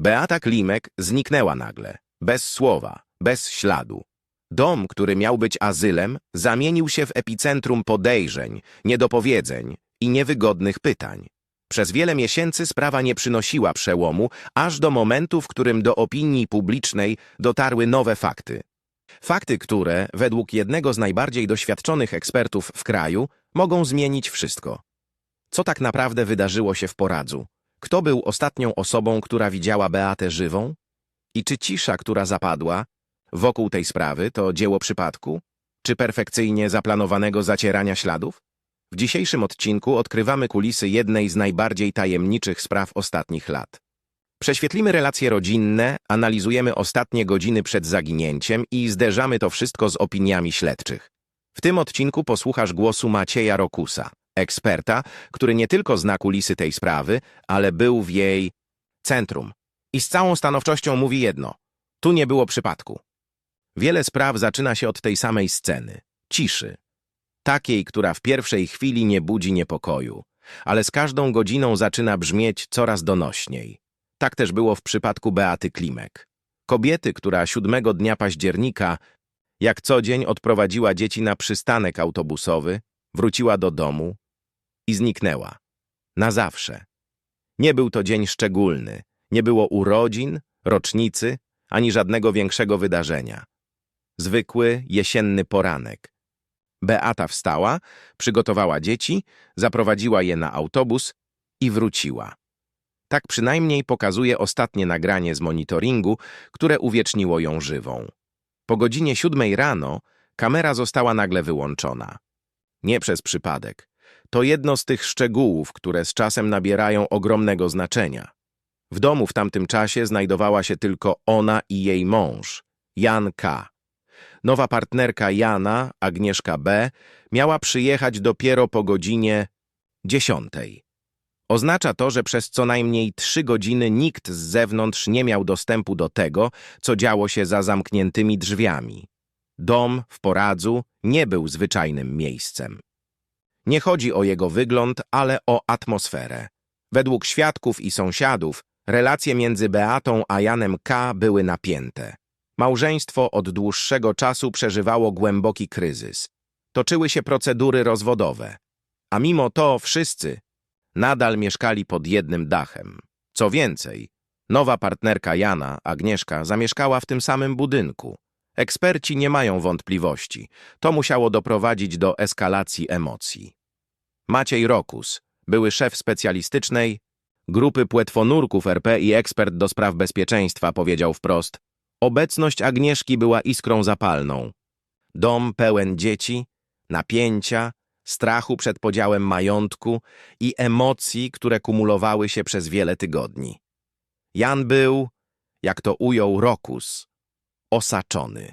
Beata Klimek zniknęła nagle, bez słowa, bez śladu. Dom, który miał być azylem, zamienił się w epicentrum podejrzeń, niedopowiedzeń i niewygodnych pytań. Przez wiele miesięcy sprawa nie przynosiła przełomu, aż do momentu, w którym do opinii publicznej dotarły nowe fakty. Fakty, które, według jednego z najbardziej doświadczonych ekspertów w kraju, mogą zmienić wszystko. Co tak naprawdę wydarzyło się w Poradzu? Kto był ostatnią osobą, która widziała Beatę żywą? I czy cisza, która zapadła wokół tej sprawy, to dzieło przypadku? Czy perfekcyjnie zaplanowanego zacierania śladów? W dzisiejszym odcinku odkrywamy kulisy jednej z najbardziej tajemniczych spraw ostatnich lat. Prześwietlimy relacje rodzinne, analizujemy ostatnie godziny przed zaginięciem i zderzamy to wszystko z opiniami śledczych. W tym odcinku posłuchasz głosu Macieja Rokusa, eksperta, który nie tylko zna kulisy tej sprawy, ale był w jej centrum. I z całą stanowczością mówi jedno. Tu nie było przypadku. Wiele spraw zaczyna się od tej samej sceny. Ciszy. Takiej, która w pierwszej chwili nie budzi niepokoju, ale z każdą godziną zaczyna brzmieć coraz donośniej. Tak też było w przypadku Beaty Klimek. Kobiety, która siódmego dnia października, jak co dzień odprowadziła dzieci na przystanek autobusowy, wróciła do domu i zniknęła. Na zawsze. Nie był to dzień szczególny, nie było urodzin, rocznicy, ani żadnego większego wydarzenia. Zwykły, jesienny poranek. Beata wstała, przygotowała dzieci, zaprowadziła je na autobus i wróciła. Tak przynajmniej pokazuje ostatnie nagranie z monitoringu, które uwieczniło ją żywą. Po godzinie siódmej rano kamera została nagle wyłączona. Nie przez przypadek. To jedno z tych szczegółów, które z czasem nabierają ogromnego znaczenia. W domu w tamtym czasie znajdowała się tylko ona i jej mąż, Jan K. Nowa partnerka Jana, Agnieszka B., miała przyjechać dopiero po godzinie dziesiątej. Oznacza to, że przez co najmniej trzy godziny nikt z zewnątrz nie miał dostępu do tego, co działo się za zamkniętymi drzwiami. Dom w Poradzu nie był zwyczajnym miejscem. Nie chodzi o jego wygląd, ale o atmosferę. Według świadków i sąsiadów, relacje między Beatą a Janem K. były napięte. Małżeństwo od dłuższego czasu przeżywało głęboki kryzys. Toczyły się procedury rozwodowe. A mimo to wszyscy nadal mieszkali pod jednym dachem. Co więcej, nowa partnerka Jana, Agnieszka, zamieszkała w tym samym budynku. Eksperci nie mają wątpliwości. To musiało doprowadzić do eskalacji emocji. Maciej Rokus, były szef specjalistycznej grupy płetwonurków RP i ekspert do spraw bezpieczeństwa, powiedział wprost Obecność Agnieszki była iskrą zapalną. Dom pełen dzieci, napięcia, strachu przed podziałem majątku i emocji, które kumulowały się przez wiele tygodni. Jan był, jak to ujął Rokus, osaczony.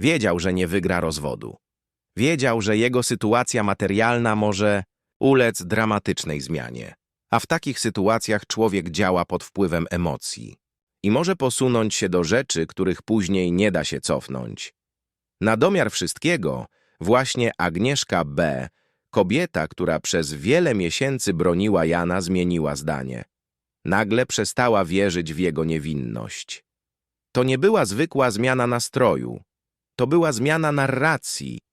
Wiedział, że nie wygra rozwodu. Wiedział, że jego sytuacja materialna może ulec dramatycznej zmianie. A w takich sytuacjach człowiek działa pod wpływem emocji i może posunąć się do rzeczy, których później nie da się cofnąć. Na domiar wszystkiego właśnie Agnieszka B., kobieta, która przez wiele miesięcy broniła Jana, zmieniła zdanie. Nagle przestała wierzyć w jego niewinność. To nie była zwykła zmiana nastroju. To była zmiana narracji.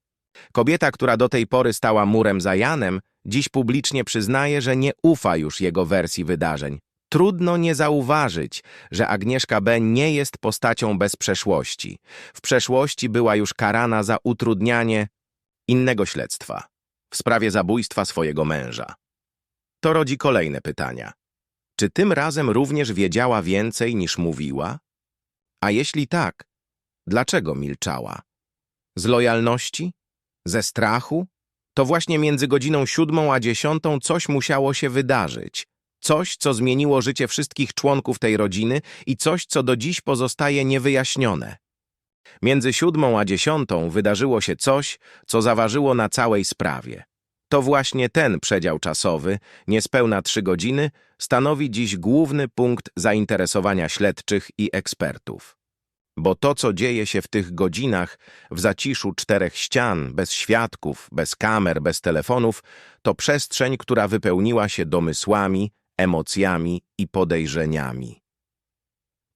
Kobieta, która do tej pory stała murem za Janem, dziś publicznie przyznaje, że nie ufa już jego wersji wydarzeń. Trudno nie zauważyć, że Agnieszka B. nie jest postacią bez przeszłości. W przeszłości była już karana za utrudnianie innego śledztwa w sprawie zabójstwa swojego męża. To rodzi kolejne pytania. Czy tym razem również wiedziała więcej niż mówiła? A jeśli tak, dlaczego milczała? Z lojalności? Ze strachu? To właśnie między godziną siódmą a dziesiątą coś musiało się wydarzyć. Coś, co zmieniło życie wszystkich członków tej rodziny i coś, co do dziś pozostaje niewyjaśnione. Między siódmą a dziesiątą wydarzyło się coś, co zaważyło na całej sprawie. To właśnie ten przedział czasowy, niespełna trzy godziny, stanowi dziś główny punkt zainteresowania śledczych i ekspertów. Bo to, co dzieje się w tych godzinach, w zaciszu czterech ścian, bez świadków, bez kamer, bez telefonów, to przestrzeń, która wypełniła się domysłami, emocjami i podejrzeniami.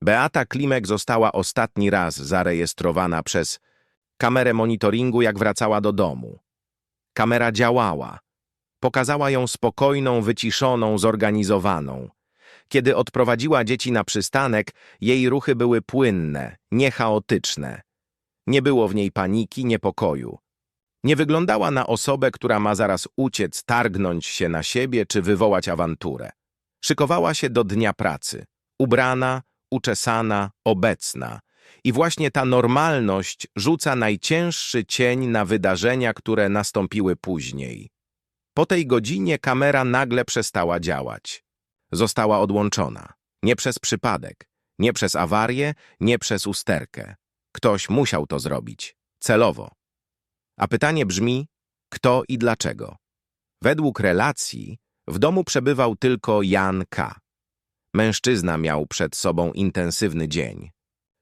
Beata Klimek została ostatni raz zarejestrowana przez kamerę monitoringu, jak wracała do domu. Kamera działała. Pokazała ją spokojną, wyciszoną, zorganizowaną. Kiedy odprowadziła dzieci na przystanek, jej ruchy były płynne, niechaotyczne. Nie było w niej paniki, niepokoju. Nie wyglądała na osobę, która ma zaraz uciec, targnąć się na siebie czy wywołać awanturę. Szykowała się do dnia pracy. Ubrana, uczesana, obecna. I właśnie ta normalność rzuca najcięższy cień na wydarzenia, które nastąpiły później. Po tej godzinie kamera nagle przestała działać. Została odłączona. Nie przez przypadek, nie przez awarię, nie przez usterkę. Ktoś musiał to zrobić. Celowo. A pytanie brzmi, kto i dlaczego? Według relacji w domu przebywał tylko Jan K. Mężczyzna miał przed sobą intensywny dzień.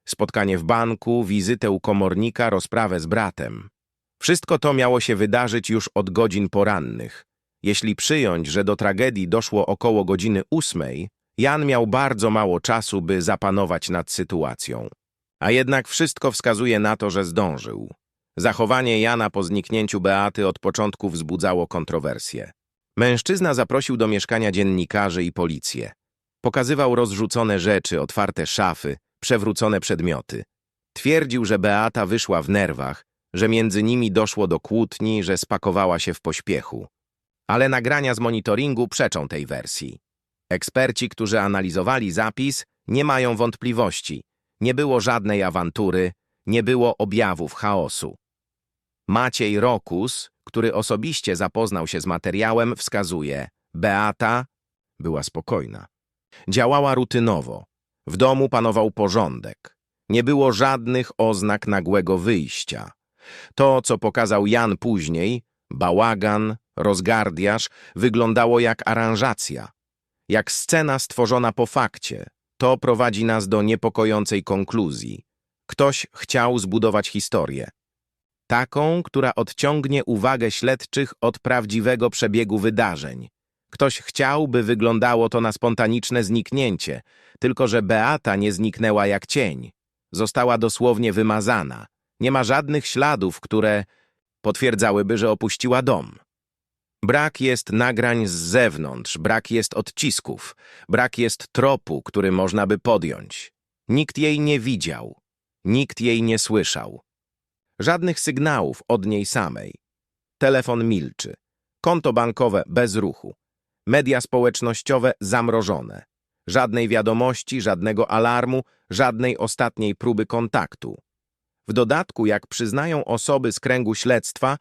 Spotkanie w banku, wizytę u komornika, rozprawę z bratem. Wszystko to miało się wydarzyć już od godzin porannych. Jeśli przyjąć, że do tragedii doszło około godziny ósmej, Jan miał bardzo mało czasu, by zapanować nad sytuacją. A jednak wszystko wskazuje na to, że zdążył. Zachowanie Jana po zniknięciu Beaty od początku wzbudzało kontrowersje. Mężczyzna zaprosił do mieszkania dziennikarzy i policję. Pokazywał rozrzucone rzeczy, otwarte szafy, przewrócone przedmioty. Twierdził, że Beata wyszła w nerwach, że między nimi doszło do kłótni, że spakowała się w pośpiechu. Ale nagrania z monitoringu przeczą tej wersji. Eksperci, którzy analizowali zapis, nie mają wątpliwości. Nie było żadnej awantury, nie było objawów chaosu. Maciej Rokus, który osobiście zapoznał się z materiałem, wskazuje Beata była spokojna. Działała rutynowo. W domu panował porządek. Nie było żadnych oznak nagłego wyjścia. To, co pokazał Jan później, bałagan, rozgardiaż, wyglądało jak aranżacja. Jak scena stworzona po fakcie. To prowadzi nas do niepokojącej konkluzji. Ktoś chciał zbudować historię. Taką, która odciągnie uwagę śledczych od prawdziwego przebiegu wydarzeń. Ktoś chciał, by wyglądało to na spontaniczne zniknięcie, tylko że Beata nie zniknęła jak cień. Została dosłownie wymazana. Nie ma żadnych śladów, które potwierdzałyby, że opuściła dom. Brak jest nagrań z zewnątrz, brak jest odcisków, brak jest tropu, który można by podjąć. Nikt jej nie widział, nikt jej nie słyszał. Żadnych sygnałów od niej samej. Telefon milczy, konto bankowe bez ruchu, media społecznościowe zamrożone. Żadnej wiadomości, żadnego alarmu, żadnej ostatniej próby kontaktu. W dodatku, jak przyznają osoby z kręgu śledztwa,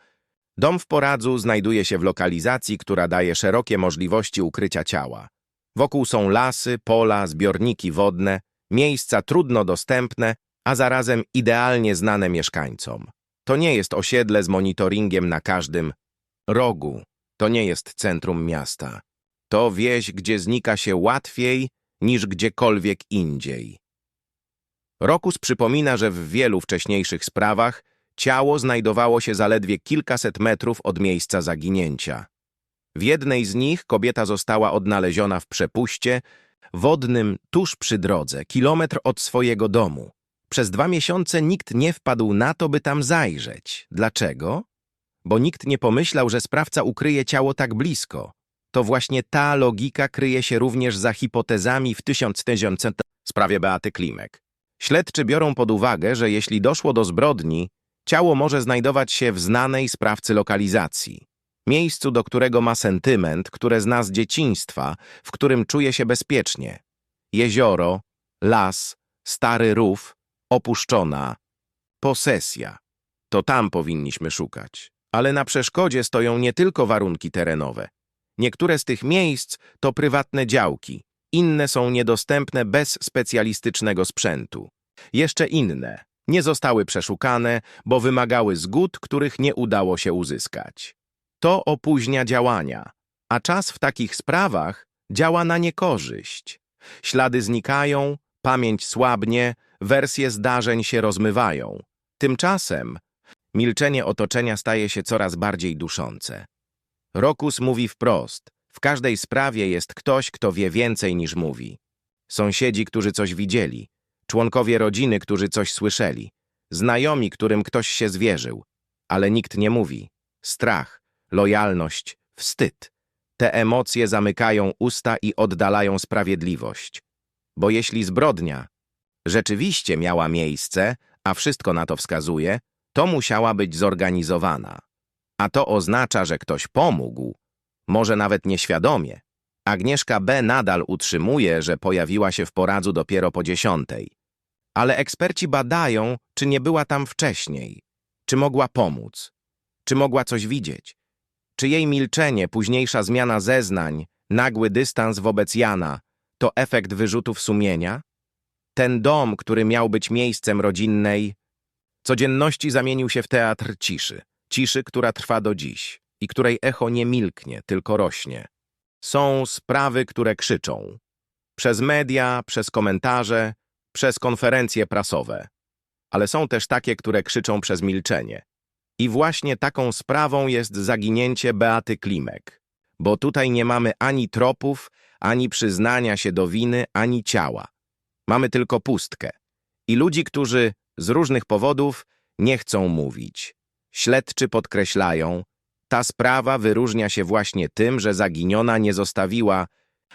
dom w Poradzu znajduje się w lokalizacji, która daje szerokie możliwości ukrycia ciała. Wokół są lasy, pola, zbiorniki wodne, miejsca trudno dostępne, a zarazem idealnie znane mieszkańcom. To nie jest osiedle z monitoringiem na każdym rogu. To nie jest centrum miasta. To wieś, gdzie znika się łatwiej niż gdziekolwiek indziej. Rokus przypomina, że w wielu wcześniejszych sprawach ciało znajdowało się zaledwie kilkaset metrów od miejsca zaginięcia. W jednej z nich kobieta została odnaleziona w przepuście wodnym tuż przy drodze, kilometr od swojego domu. Przez dwa miesiące nikt nie wpadł na to, by tam zajrzeć. Dlaczego? Bo nikt nie pomyślał, że sprawca ukryje ciało tak blisko. To właśnie ta logika kryje się również za hipotezami w 1900 sprawie Beaty Klimek. Śledczy biorą pod uwagę, że jeśli doszło do zbrodni, ciało może znajdować się w znanej sprawcy lokalizacji. Miejscu, do którego ma sentyment, które zna z dzieciństwa, w którym czuje się bezpiecznie. Jezioro, las, stary rów, opuszczona, posesja. To tam powinniśmy szukać. Ale na przeszkodzie stoją nie tylko warunki terenowe. Niektóre z tych miejsc to prywatne działki, inne są niedostępne bez specjalistycznego sprzętu. Jeszcze inne nie zostały przeszukane, bo wymagały zgód, których nie udało się uzyskać. To opóźnia działania, a czas w takich sprawach działa na niekorzyść. Ślady znikają, pamięć słabnie, wersje zdarzeń się rozmywają. Tymczasem milczenie otoczenia staje się coraz bardziej duszące. Rokus mówi wprost, w każdej sprawie jest ktoś, kto wie więcej niż mówi. Sąsiedzi, którzy coś widzieli, członkowie rodziny, którzy coś słyszeli, znajomi, którym ktoś się zwierzył, ale nikt nie mówi. Strach, lojalność, wstyd. Te emocje zamykają usta i oddalają sprawiedliwość. Bo jeśli zbrodnia rzeczywiście miała miejsce, a wszystko na to wskazuje, to musiała być zorganizowana. A to oznacza, że ktoś pomógł, może nawet nieświadomie. Agnieszka B. nadal utrzymuje, że pojawiła się w poradzu dopiero po dziesiątej. Ale eksperci badają, czy nie była tam wcześniej, czy mogła pomóc, czy mogła coś widzieć, czy jej milczenie, późniejsza zmiana zeznań, nagły dystans wobec Jana to efekt wyrzutów sumienia? Ten dom, który miał być miejscem rodzinnej codzienności, zamienił się w teatr ciszy. Ciszy, która trwa do dziś i której echo nie milknie, tylko rośnie. Są sprawy, które krzyczą. Przez media, przez komentarze, przez konferencje prasowe. Ale są też takie, które krzyczą przez milczenie. I właśnie taką sprawą jest zaginięcie Beaty Klimek. Bo tutaj nie mamy ani tropów, ani przyznania się do winy, ani ciała. Mamy tylko pustkę. I ludzi, którzy z różnych powodów nie chcą mówić. Śledczy podkreślają, ta sprawa wyróżnia się właśnie tym, że zaginiona nie zostawiła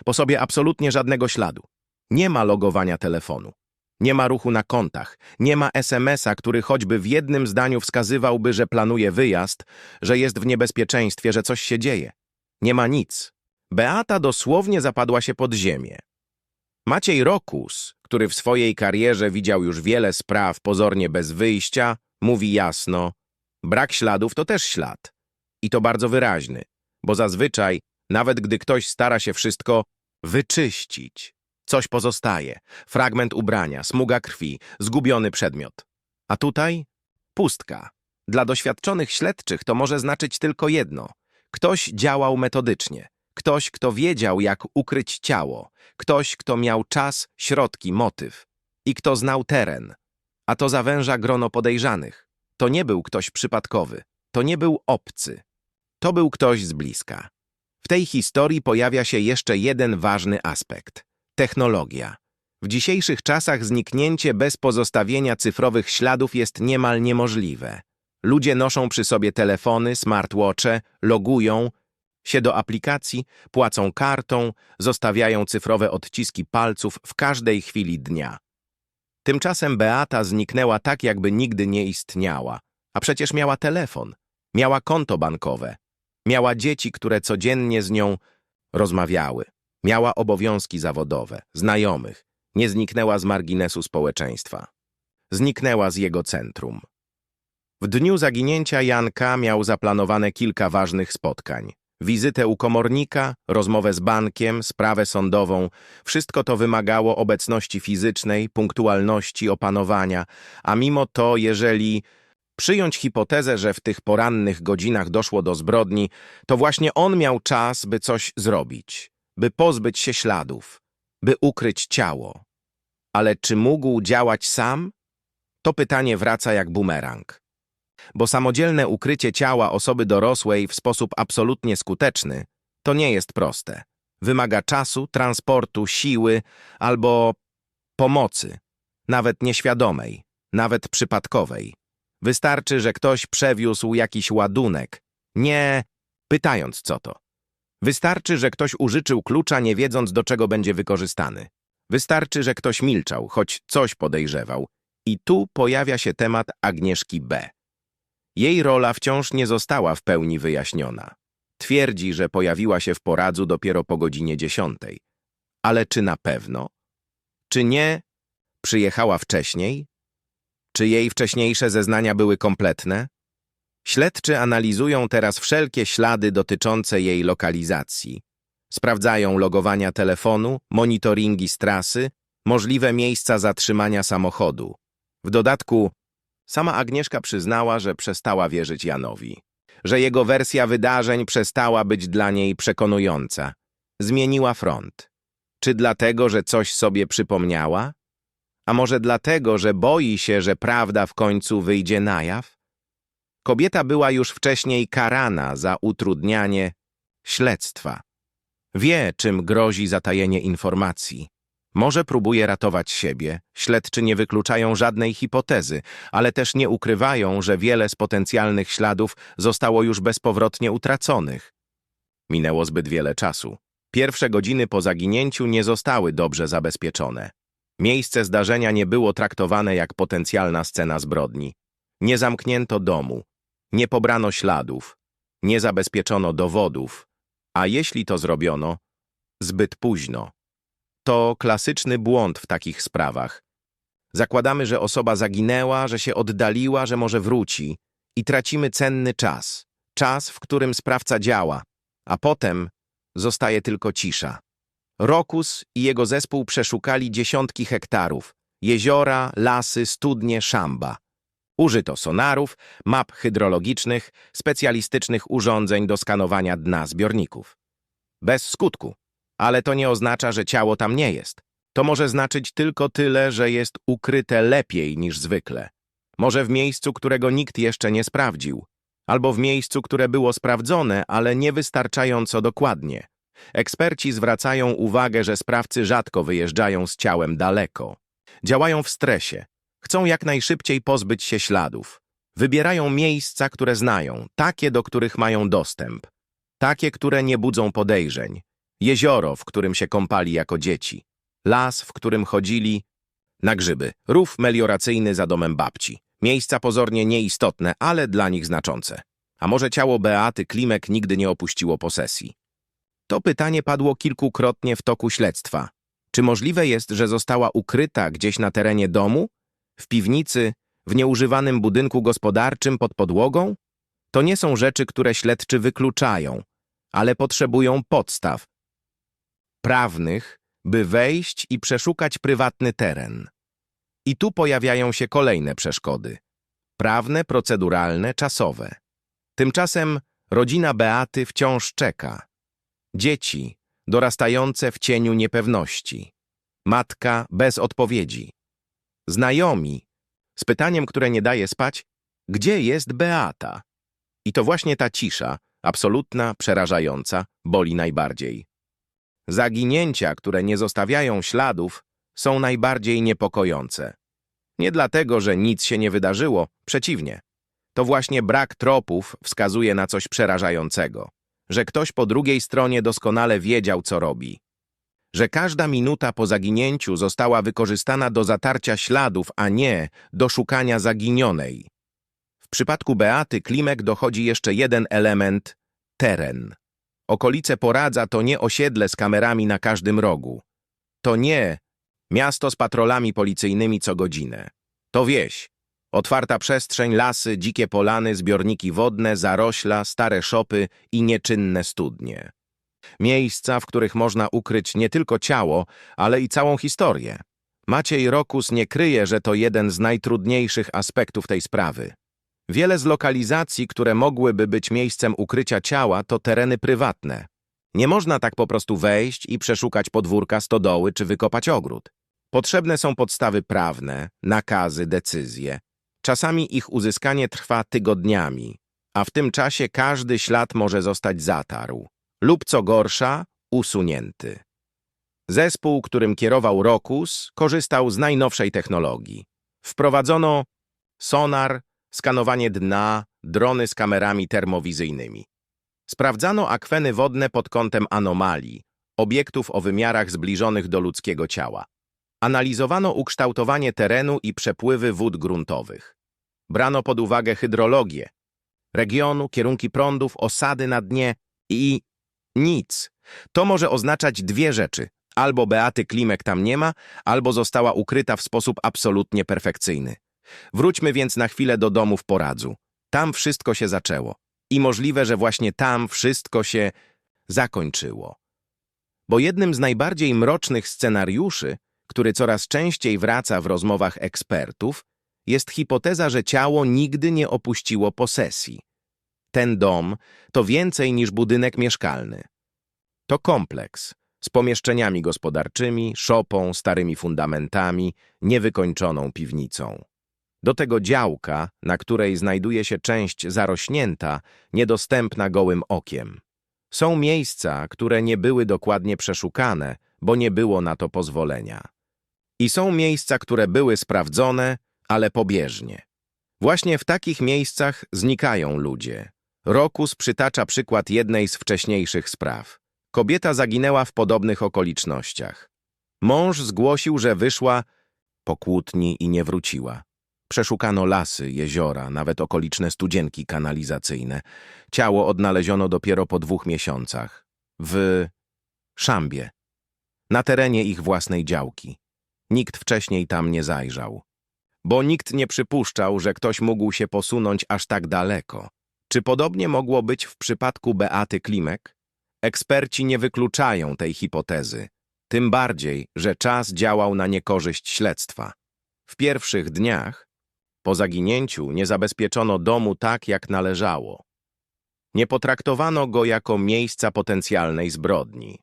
po sobie absolutnie żadnego śladu. Nie ma logowania telefonu. Nie ma ruchu na kontach, nie ma SMS-a, który choćby w jednym zdaniu wskazywałby, że planuje wyjazd, że jest w niebezpieczeństwie, że coś się dzieje. Nie ma nic. Beata dosłownie zapadła się pod ziemię. Maciej Rokus, który w swojej karierze widział już wiele spraw pozornie bez wyjścia, mówi jasno: brak śladów to też ślad. I to bardzo wyraźny, bo zazwyczaj, nawet gdy ktoś stara się wszystko wyczyścić, coś pozostaje. Fragment ubrania, smuga krwi, zgubiony przedmiot. A tutaj pustka. Dla doświadczonych śledczych to może znaczyć tylko jedno. Ktoś działał metodycznie. Ktoś, kto wiedział, jak ukryć ciało. Ktoś, kto miał czas, środki, motyw. I kto znał teren. A to zawęża grono podejrzanych. To nie był ktoś przypadkowy. To nie był obcy. To był ktoś z bliska. W tej historii pojawia się jeszcze jeden ważny aspekt – technologia. W dzisiejszych czasach zniknięcie bez pozostawienia cyfrowych śladów jest niemal niemożliwe. Ludzie noszą przy sobie telefony, smartwatche, logują się do aplikacji, płacą kartą, zostawiają cyfrowe odciski palców w każdej chwili dnia. Tymczasem Beata zniknęła tak, jakby nigdy nie istniała, a przecież miała telefon, miała konto bankowe, Miała dzieci, które codziennie z nią rozmawiały. Miała obowiązki zawodowe, znajomych. Nie zniknęła z marginesu społeczeństwa. Zniknęła z jego centrum. W dniu zaginięcia Janka miał zaplanowane kilka ważnych spotkań. Wizytę u komornika, rozmowę z bankiem, sprawę sądową. Wszystko to wymagało obecności fizycznej, punktualności, opanowania, a mimo to, jeżeli Przyjąć hipotezę, że w tych porannych godzinach doszło do zbrodni, to właśnie on miał czas, by coś zrobić, by pozbyć się śladów, by ukryć ciało. Ale czy mógł działać sam? To pytanie wraca jak bumerang. Bo samodzielne ukrycie ciała osoby dorosłej w sposób absolutnie skuteczny to nie jest proste. Wymaga czasu, transportu, siły albo pomocy, nawet nieświadomej, nawet przypadkowej. Wystarczy, że ktoś przewiózł jakiś ładunek, nie pytając co to. Wystarczy, że ktoś użyczył klucza, nie wiedząc do czego będzie wykorzystany. Wystarczy, że ktoś milczał, choć coś podejrzewał. I tu pojawia się temat Agnieszki B. Jej rola wciąż nie została w pełni wyjaśniona. Twierdzi, że pojawiła się w poradzu dopiero po godzinie dziesiątej. Ale czy na pewno? Czy nie? Przyjechała wcześniej? Czy jej wcześniejsze zeznania były kompletne? Śledczy analizują teraz wszelkie ślady dotyczące jej lokalizacji. Sprawdzają logowania telefonu, monitoringi z trasy, możliwe miejsca zatrzymania samochodu. W dodatku sama Agnieszka przyznała, że przestała wierzyć Janowi, że jego wersja wydarzeń przestała być dla niej przekonująca. Zmieniła front. Czy dlatego, że coś sobie przypomniała? A może dlatego, że boi się, że prawda w końcu wyjdzie na jaw? Kobieta była już wcześniej karana za utrudnianie śledztwa. Wie, czym grozi zatajenie informacji. Może próbuje ratować siebie, śledczy nie wykluczają żadnej hipotezy, ale też nie ukrywają, że wiele z potencjalnych śladów zostało już bezpowrotnie utraconych. Minęło zbyt wiele czasu. Pierwsze godziny po zaginięciu nie zostały dobrze zabezpieczone. Miejsce zdarzenia nie było traktowane jak potencjalna scena zbrodni. Nie zamknięto domu, nie pobrano śladów, nie zabezpieczono dowodów, a jeśli to zrobiono, zbyt późno. To klasyczny błąd w takich sprawach. Zakładamy, że osoba zaginęła, że się oddaliła, że może wróci i tracimy cenny czas. Czas, w którym sprawca działa, a potem zostaje tylko cisza. Rokus i jego zespół przeszukali dziesiątki hektarów, jeziora, lasy, studnie, szamba. Użyto sonarów, map hydrologicznych, specjalistycznych urządzeń do skanowania dna zbiorników. Bez skutku. Ale to nie oznacza, że ciało tam nie jest. To może znaczyć tylko tyle, że jest ukryte lepiej niż zwykle. Może w miejscu, którego nikt jeszcze nie sprawdził. Albo w miejscu, które było sprawdzone, ale niewystarczająco dokładnie. Eksperci zwracają uwagę, że sprawcy rzadko wyjeżdżają z ciałem daleko. Działają w stresie. Chcą jak najszybciej pozbyć się śladów. Wybierają miejsca, które znają, takie, do których mają dostęp. Takie, które nie budzą podejrzeń. Jezioro, w którym się kąpali jako dzieci. Las, w którym chodzili na grzyby. Rów melioracyjny za domem babci. Miejsca pozornie nieistotne, ale dla nich znaczące. A może ciało Beaty Klimek nigdy nie opuściło posesji? To pytanie padło kilkukrotnie w toku śledztwa. Czy możliwe jest, że została ukryta gdzieś na terenie domu? W piwnicy? W nieużywanym budynku gospodarczym pod podłogą? To nie są rzeczy, które śledczy wykluczają, ale potrzebują podstaw prawnych, by wejść i przeszukać prywatny teren. I tu pojawiają się kolejne przeszkody. Prawne, proceduralne, czasowe. Tymczasem rodzina Beaty wciąż czeka. Dzieci, dorastające w cieniu niepewności. Matka bez odpowiedzi. Znajomi, z pytaniem, które nie daje spać, gdzie jest Beata? I to właśnie ta cisza, absolutna, przerażająca, boli najbardziej. Zaginięcia, które nie zostawiają śladów, są najbardziej niepokojące. Nie dlatego, że nic się nie wydarzyło, przeciwnie. To właśnie brak tropów wskazuje na coś przerażającego, że ktoś po drugiej stronie doskonale wiedział, co robi. Że każda minuta po zaginięciu została wykorzystana do zatarcia śladów, a nie do szukania zaginionej. W przypadku Beaty Klimek dochodzi jeszcze jeden element – teren. Okolice Poradza to nie osiedle z kamerami na każdym rogu. To nie miasto z patrolami policyjnymi co godzinę. To wieś. Otwarta przestrzeń, lasy, dzikie polany, zbiorniki wodne, zarośla, stare szopy i nieczynne studnie. Miejsca, w których można ukryć nie tylko ciało, ale i całą historię. Maciej Rokus nie kryje, że to jeden z najtrudniejszych aspektów tej sprawy. Wiele z lokalizacji, które mogłyby być miejscem ukrycia ciała, to tereny prywatne. Nie można tak po prostu wejść i przeszukać podwórka stodoły czy wykopać ogród. Potrzebne są podstawy prawne, nakazy, decyzje. Czasami ich uzyskanie trwa tygodniami, a w tym czasie każdy ślad może zostać zatarł lub co gorsza, usunięty. Zespół, którym kierował Rokus, korzystał z najnowszej technologii. Wprowadzono sonar, skanowanie dna, drony z kamerami termowizyjnymi. Sprawdzano akweny wodne pod kątem anomalii, obiektów o wymiarach zbliżonych do ludzkiego ciała. Analizowano ukształtowanie terenu i przepływy wód gruntowych. Brano pod uwagę hydrologię, regionu, kierunki prądów, osady na dnie i nic. To może oznaczać dwie rzeczy. Albo Beaty Klimek tam nie ma, albo została ukryta w sposób absolutnie perfekcyjny. Wróćmy więc na chwilę do domu w Poradzu. Tam wszystko się zaczęło. I możliwe, że właśnie tam wszystko się zakończyło. Bo jednym z najbardziej mrocznych scenariuszy, który coraz częściej wraca w rozmowach ekspertów, jest hipoteza, że ciało nigdy nie opuściło posesji. Ten dom to więcej niż budynek mieszkalny. To kompleks z pomieszczeniami gospodarczymi, szopą, starymi fundamentami, niewykończoną piwnicą. Do tego działka, na której znajduje się część zarośnięta, niedostępna gołym okiem. Są miejsca, które nie były dokładnie przeszukane, bo nie było na to pozwolenia. I są miejsca, które były sprawdzone, ale pobieżnie. Właśnie w takich miejscach znikają ludzie. Rokus przytacza przykład jednej z wcześniejszych spraw. Kobieta zaginęła w podobnych okolicznościach. Mąż zgłosił, że wyszła po kłótni i nie wróciła. Przeszukano lasy, jeziora, nawet okoliczne studzienki kanalizacyjne. Ciało odnaleziono dopiero po dwóch miesiącach. W Szambie. Na terenie ich własnej działki. Nikt wcześniej tam nie zajrzał. Bo nikt nie przypuszczał, że ktoś mógł się posunąć aż tak daleko. Czy podobnie mogło być w przypadku Beaty Klimek? Eksperci nie wykluczają tej hipotezy. Tym bardziej, że czas działał na niekorzyść śledztwa. W pierwszych dniach, po zaginięciu, nie zabezpieczono domu tak, jak należało. Nie potraktowano go jako miejsca potencjalnej zbrodni.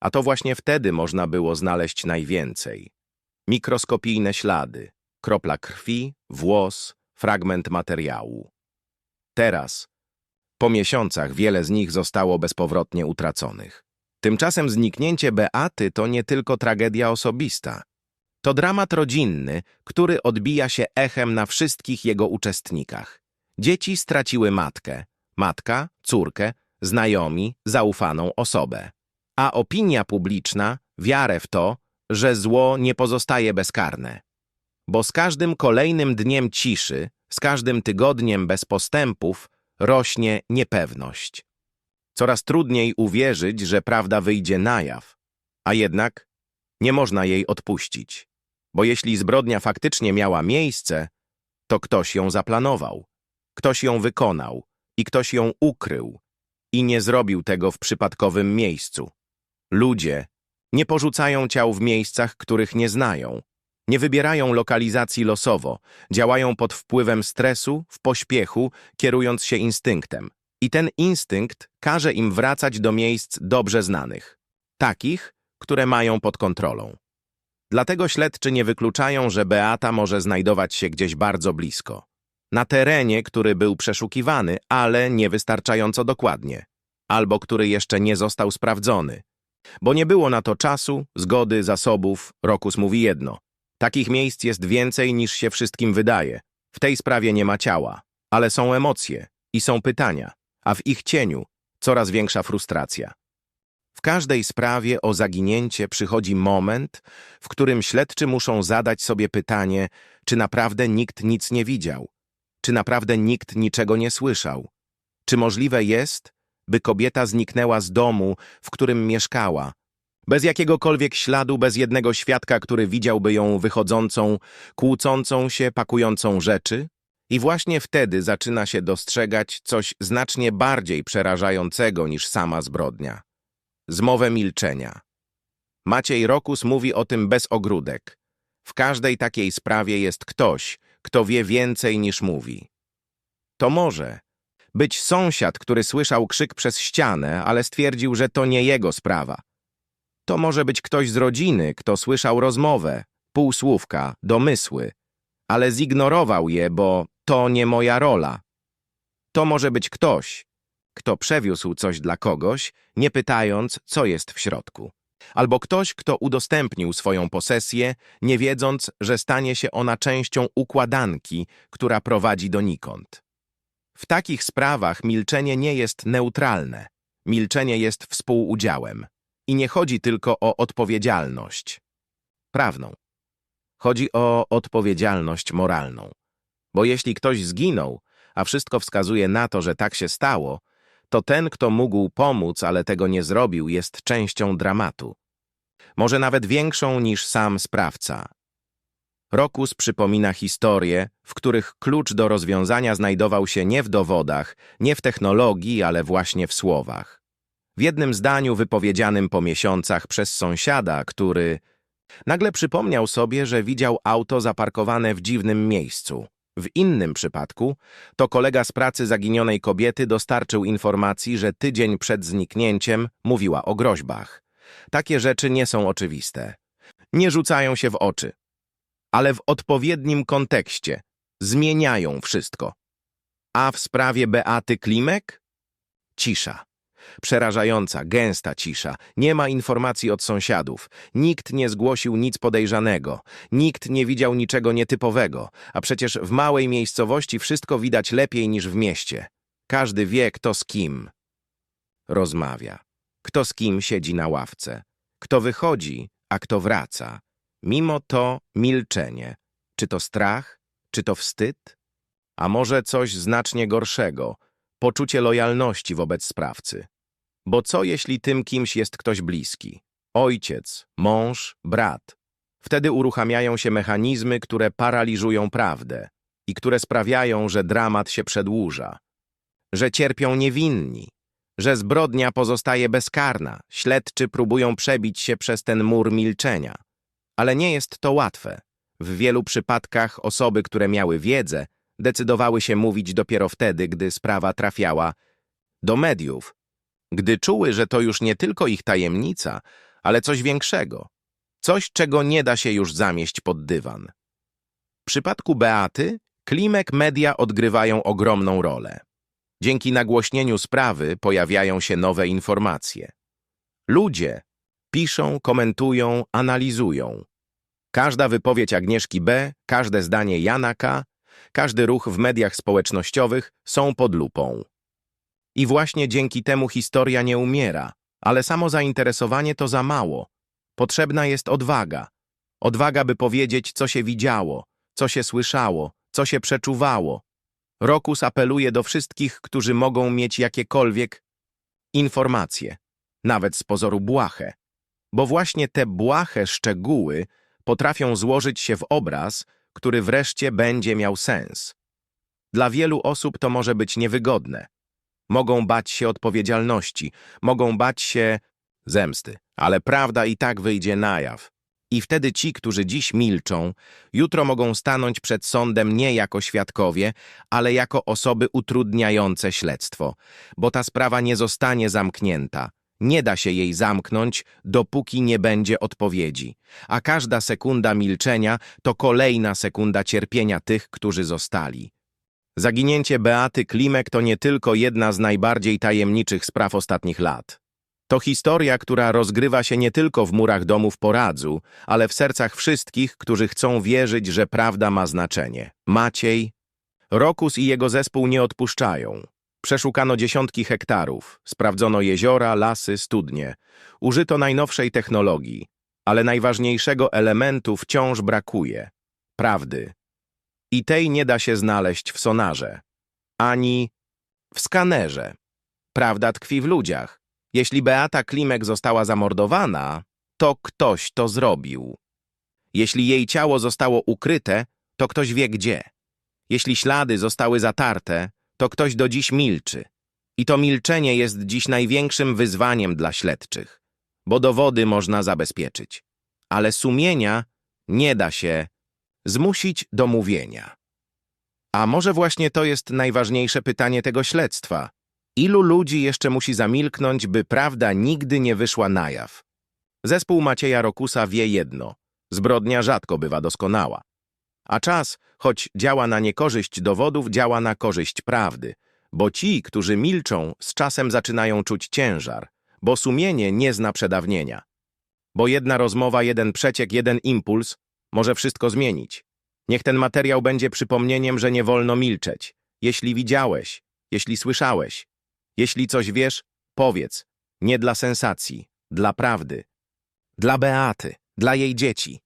A to właśnie wtedy można było znaleźć najwięcej. Mikroskopijne ślady, kropla krwi, włos, fragment materiału. Teraz, po miesiącach, wiele z nich zostało bezpowrotnie utraconych. Tymczasem zniknięcie Beaty to nie tylko tragedia osobista. To dramat rodzinny, który odbija się echem na wszystkich jego uczestnikach. Dzieci straciły matkę, matka, córkę, znajomi, zaufaną osobę. A opinia publiczna wiarę w to, że zło nie pozostaje bezkarne. Bo z każdym kolejnym dniem ciszy, z każdym tygodniem bez postępów, rośnie niepewność. Coraz trudniej uwierzyć, że prawda wyjdzie na jaw, a jednak nie można jej odpuścić. Bo jeśli zbrodnia faktycznie miała miejsce, to ktoś ją zaplanował, ktoś ją wykonał i ktoś ją ukrył i nie zrobił tego w przypadkowym miejscu. Ludzie nie porzucają ciał w miejscach, których nie znają. Nie wybierają lokalizacji losowo, działają pod wpływem stresu, w pośpiechu, kierując się instynktem. I ten instynkt każe im wracać do miejsc dobrze znanych. Takich, które mają pod kontrolą. Dlatego śledczy nie wykluczają, że Beata może znajdować się gdzieś bardzo blisko. Na terenie, który był przeszukiwany, ale niewystarczająco dokładnie. Albo który jeszcze nie został sprawdzony. Bo nie było na to czasu, zgody, zasobów, Rokus mówi jedno. Takich miejsc jest więcej niż się wszystkim wydaje. W tej sprawie nie ma ciała, ale są emocje i są pytania, a w ich cieniu coraz większa frustracja. W każdej sprawie o zaginięcie przychodzi moment, w którym śledczy muszą zadać sobie pytanie, czy naprawdę nikt nic nie widział, czy naprawdę nikt niczego nie słyszał, czy możliwe jest, by kobieta zniknęła z domu, w którym mieszkała, bez jakiegokolwiek śladu, bez jednego świadka, który widziałby ją wychodzącą, kłócącą się, pakującą rzeczy? I właśnie wtedy zaczyna się dostrzegać coś znacznie bardziej przerażającego niż sama zbrodnia. Zmowę milczenia. Maciej Rokus mówi o tym bez ogródek. W każdej takiej sprawie jest ktoś, kto wie więcej niż mówi. To może być sąsiad, który słyszał krzyk przez ścianę, ale stwierdził, że to nie jego sprawa. To może być ktoś z rodziny, kto słyszał rozmowę, półsłówka, domysły, ale zignorował je, bo to nie moja rola. To może być ktoś, kto przewiózł coś dla kogoś, nie pytając, co jest w środku. Albo ktoś, kto udostępnił swoją posesję, nie wiedząc, że stanie się ona częścią układanki, która prowadzi donikąd. W takich sprawach milczenie nie jest neutralne. Milczenie jest współudziałem. I nie chodzi tylko o odpowiedzialność prawną. Chodzi o odpowiedzialność moralną. Bo jeśli ktoś zginął, a wszystko wskazuje na to, że tak się stało, to ten, kto mógł pomóc, ale tego nie zrobił, jest częścią dramatu. Może nawet większą niż sam sprawca. Rokus przypomina historie, w których klucz do rozwiązania znajdował się nie w dowodach, nie w technologii, ale właśnie w słowach. W jednym zdaniu wypowiedzianym po miesiącach przez sąsiada, który nagle przypomniał sobie, że widział auto zaparkowane w dziwnym miejscu. W innym przypadku to kolega z pracy zaginionej kobiety dostarczył informacji, że tydzień przed zniknięciem mówiła o groźbach. Takie rzeczy nie są oczywiste. Nie rzucają się w oczy, ale w odpowiednim kontekście zmieniają wszystko. A w sprawie Beaty Klimek? Cisza. Przerażająca, gęsta cisza. Nie ma informacji od sąsiadów. Nikt nie zgłosił nic podejrzanego. Nikt nie widział niczego nietypowego. A przecież w małej miejscowości wszystko widać lepiej niż w mieście. Każdy wie, kto z kim rozmawia. Kto z kim siedzi na ławce. Kto wychodzi, a kto wraca. Mimo to milczenie. Czy to strach? Czy to wstyd? A może coś znacznie gorszego? Poczucie lojalności wobec sprawcy. Bo co jeśli tym kimś jest ktoś bliski? Ojciec, mąż, brat. Wtedy uruchamiają się mechanizmy, które paraliżują prawdę i które sprawiają, że dramat się przedłuża. Że cierpią niewinni, że zbrodnia pozostaje bezkarna, śledczy próbują przebić się przez ten mur milczenia. Ale nie jest to łatwe. W wielu przypadkach osoby, które miały wiedzę, decydowały się mówić dopiero wtedy, gdy sprawa trafiała do mediów, gdy czuły, że to już nie tylko ich tajemnica, ale coś większego, coś, czego nie da się już zamieść pod dywan. W przypadku Beaty, Klimek media odgrywają ogromną rolę. Dzięki nagłośnieniu sprawy pojawiają się nowe informacje. Ludzie piszą, komentują, analizują. Każda wypowiedź Agnieszki B., każde zdanie Jana K., każdy ruch w mediach społecznościowych są pod lupą. I właśnie dzięki temu historia nie umiera, ale samo zainteresowanie to za mało. Potrzebna jest odwaga. Odwaga, by powiedzieć, co się widziało, co się słyszało, co się przeczuwało. Rokus apeluje do wszystkich, którzy mogą mieć jakiekolwiek informacje, nawet z pozoru błahe, bo właśnie te błahe szczegóły potrafią złożyć się w obraz, który wreszcie będzie miał sens. Dla wielu osób to może być niewygodne. Mogą bać się odpowiedzialności, mogą bać się zemsty, ale prawda i tak wyjdzie na jaw. I wtedy ci, którzy dziś milczą, jutro mogą stanąć przed sądem nie jako świadkowie, ale jako osoby utrudniające śledztwo, bo ta sprawa nie zostanie zamknięta. Nie da się jej zamknąć, dopóki nie będzie odpowiedzi, a każda sekunda milczenia to kolejna sekunda cierpienia tych, którzy zostali. Zaginięcie Beaty Klimek to nie tylko jedna z najbardziej tajemniczych spraw ostatnich lat. To historia, która rozgrywa się nie tylko w murach domów poradzu, ale w sercach wszystkich, którzy chcą wierzyć, że prawda ma znaczenie. Maciej, Rokus i jego zespół nie odpuszczają. Przeszukano dziesiątki hektarów, sprawdzono jeziora, lasy, studnie. Użyto najnowszej technologii, ale najważniejszego elementu wciąż brakuje – prawdy. I tej nie da się znaleźć w sonarze, ani w skanerze. Prawda tkwi w ludziach. Jeśli Beata Klimek została zamordowana, to ktoś to zrobił. Jeśli jej ciało zostało ukryte, to ktoś wie gdzie. Jeśli ślady zostały zatarte, to ktoś do dziś milczy. I to milczenie jest dziś największym wyzwaniem dla śledczych, bo dowody można zabezpieczyć, ale sumienia nie da się zmusić do mówienia. A może właśnie to jest najważniejsze pytanie tego śledztwa? Ilu ludzi jeszcze musi zamilknąć, by prawda nigdy nie wyszła na jaw? Zespół Macieja Rokusa wie jedno. Zbrodnia rzadko bywa doskonała. A czas, choć działa na niekorzyść dowodów, działa na korzyść prawdy, bo ci, którzy milczą, z czasem zaczynają czuć ciężar, bo sumienie nie zna przedawnienia. Bo jedna rozmowa, jeden przeciek, jeden impuls może wszystko zmienić. Niech ten materiał będzie przypomnieniem, że nie wolno milczeć. Jeśli widziałeś, jeśli słyszałeś, jeśli coś wiesz, powiedz. Nie dla sensacji, dla prawdy. Dla Beaty, dla jej dzieci,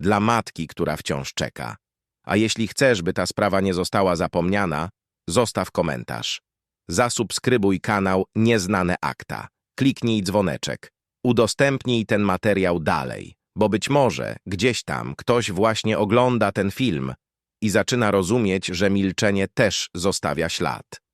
dla matki, która wciąż czeka. A jeśli chcesz, by ta sprawa nie została zapomniana, zostaw komentarz. Zasubskrybuj kanał Nieznane Akta. Kliknij dzwoneczek. Udostępnij ten materiał dalej, bo być może gdzieś tam ktoś właśnie ogląda ten film i zaczyna rozumieć, że milczenie też zostawia ślad.